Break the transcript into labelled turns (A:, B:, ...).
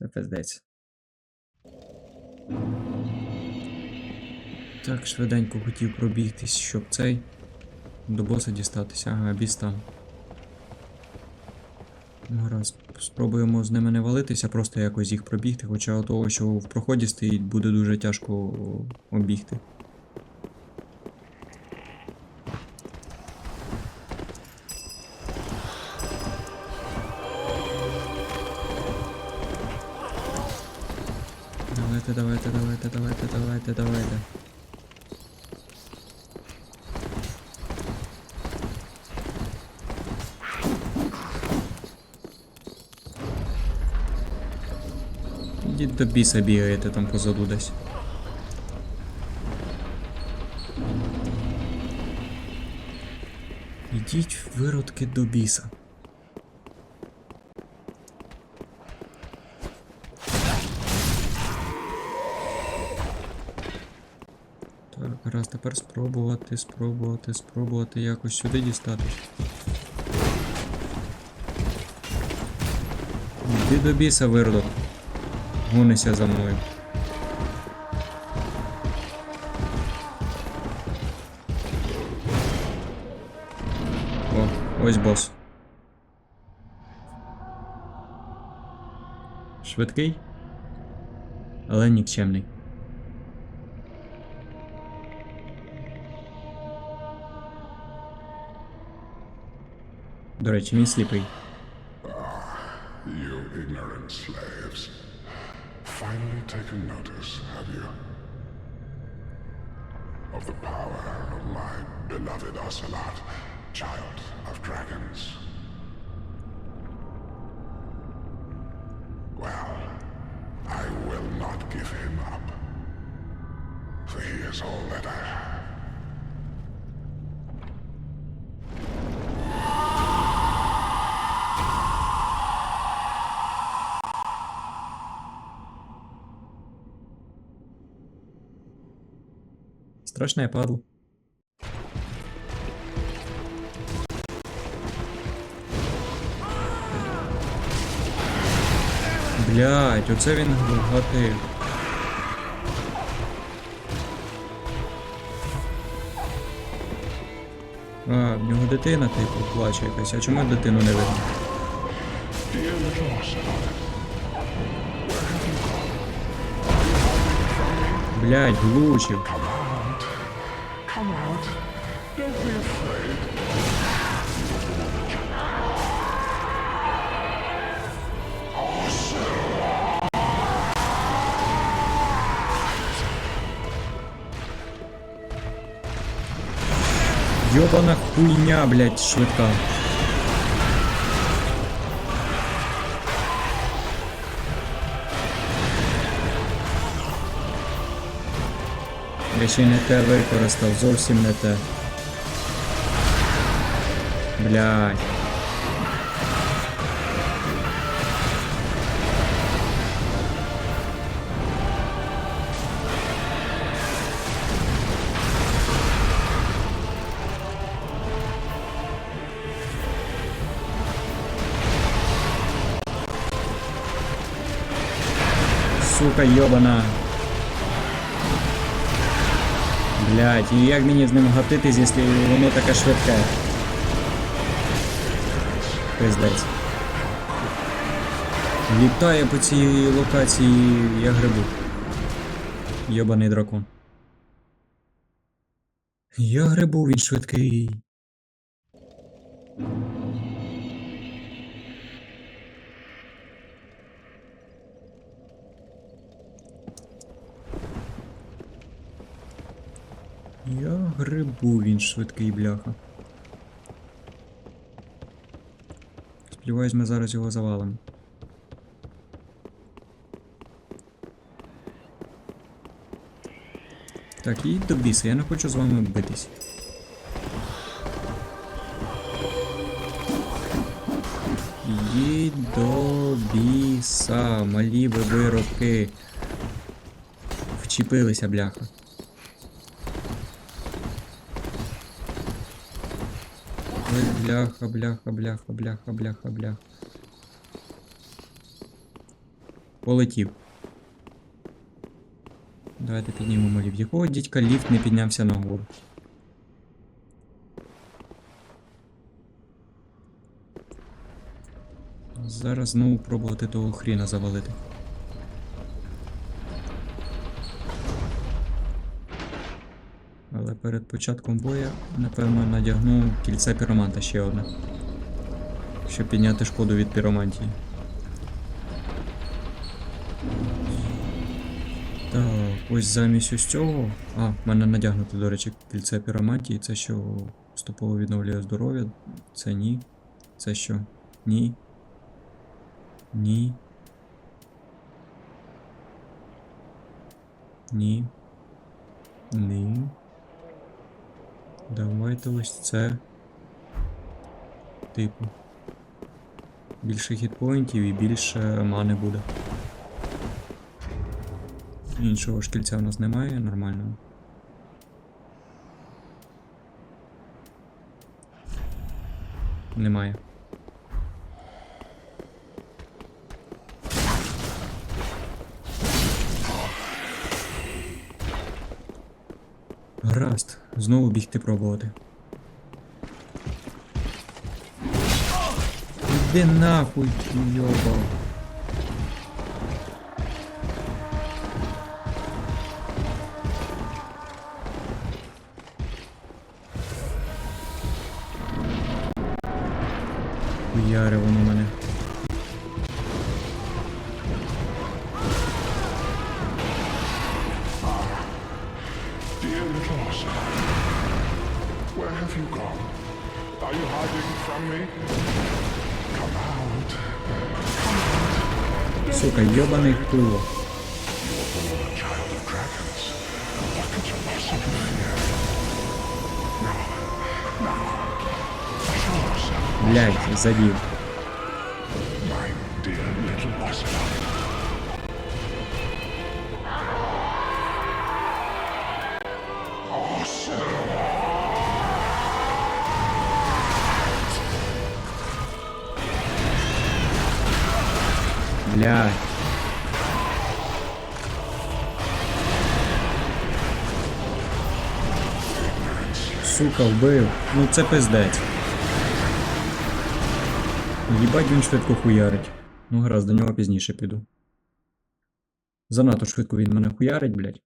A: Це пиздець. Так, швиденько хотів пробігтись, щоб цей. До боса дістатися. Ага, біс там. Ну, раз. Спробуємо з ними не валитися, просто якось їх пробігти, хоча того, що в проході стоїть, буде дуже тяжко обігти. Давайте, давайте, давайте, давайте, давайте, давайте. Ідіть до біса бігаєте там позаду десь. Ідіть виродки до біса. Так, раз тепер спробувати, спробувати, спробувати якось сюди дістатись. Іди до біса, виродок. Гонися за мною. О, ось бос. Швидкий, але нікчемний. До речі, він сліпий.
B: You ignorant slaves. Finally taken notice, have you? Of the power of my beloved Ocelot, child of dragons. Well, I will not give him up. For he is all that I have.
A: Страшне падло. Блять, оце він гатив. А, в нього дитина типу плаче якась. А чому дитину не видно? Блять, глучив.
B: cannot. Don't be afraid.
A: Ёбана хуйня, блядь, швидка. Я ще й не те використав, зовсім не те. Блядь. Сука йобана. Блять, і як мені з ним гатитись, якщо воно таке швидке? Пиздець. Літає по цій локації, я грибу. Йобаний дракон. Я грибу, він швидкий. Грибу, він швидкий бляха. Сподіваюсь, ми зараз його завалимо. Так, їдь до біса, я не хочу з вами битись. Їдь до біса, малі ви виробки. Вчепилися, бляха. Ой, бляха, бляха, бляха, бляха, бляха, бляха. Полетів. Давайте піднімемо ліфт. Якого дідька ліфт не піднявся нагору? Зараз знову пробувати того хріна завалити. Перед початком боя, напевно, надягну кільце піроманта ще одне. Щоб підняти шкоду від піромантії. Так, ось замість ось цього. А, в мене надягнуто, до речі, кільце піромантії. Це що поступово відновлює здоров'я. Це ні. Це що? Ні. Ні. Ні. Ні. Давайте ось це. Типу. Більше хітпоінтів і більше мани буде. Іншого шкільця у нас немає, нормального. Немає. Знову бігти пробувати. Іди нахуй, йоба. Хуяре воно мене.
B: Dear little Ossa, where have you gone? Are you hiding from me? Come out.
A: Сука, йобаний хуйло.
B: You're born a child
A: Блядь. Сука, вбив. Ну це пиздець. Їбать він швидко хуярить. Ну гаразд, до нього пізніше піду. Занадто швидко він мене хуярить, блядь.